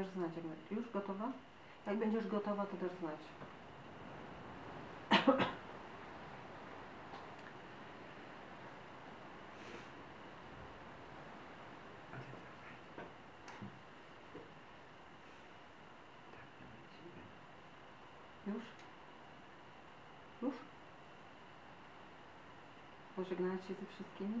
dajesz znać. Jak. Już gotowa? Jak będziesz gotowa, to też znać. Już? Już? Pożegnać się ze wszystkimi?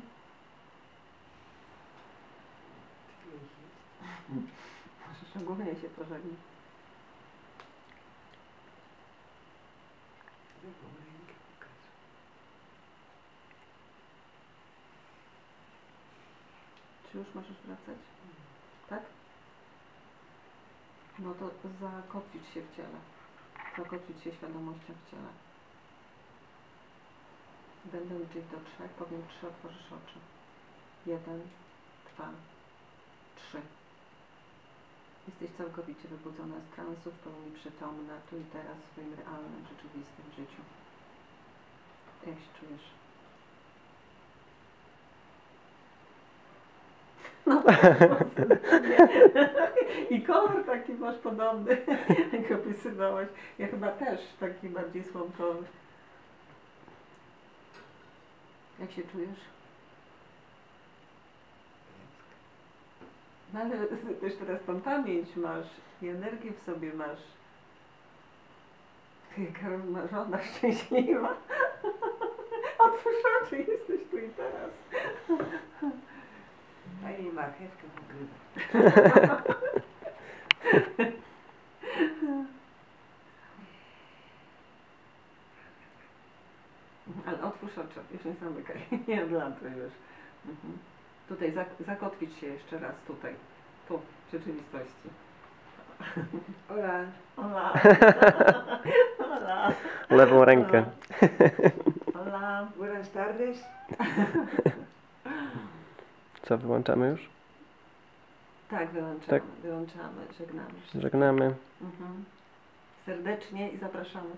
Możesz ogólnie się pożegnać. Czy już możesz wracać? Tak? No to zakotwić się w ciele. Zakotwić się świadomością w ciele. Będę liczyć do trzech, powiem trzy, otworzysz oczy. Jeden, dwa, trzy. Jesteś całkowicie wybudzona z transu, w pełni przytomna, tu i teraz, w swoim realnym, rzeczywistym życiu. Jak się czujesz? No, I kolor taki masz podobny, jak opisywałaś. Ja chyba też taki bardziej słomkowy. Jak się czujesz? No ale też teraz tą pamięć masz i energię w sobie masz. Ty jaka rozmarzona, szczęśliwa. Otwórz oczy, jesteś tu i teraz. Pani marchewkę pogrywa. Ale otwórz oczy, już nie zamykaj, nie odlatuj już. Mhm. Tutaj zak- zakotwić się jeszcze raz, tutaj, tu, w rzeczywistości. Ola, Ola. Ola. Lewą rękę. Ola. buenas tardes. Co, wyłączamy już? Tak, wyłączamy, Tak. wyłączamy, żegnamy. Żegnamy. Mhm. Serdecznie i zapraszamy.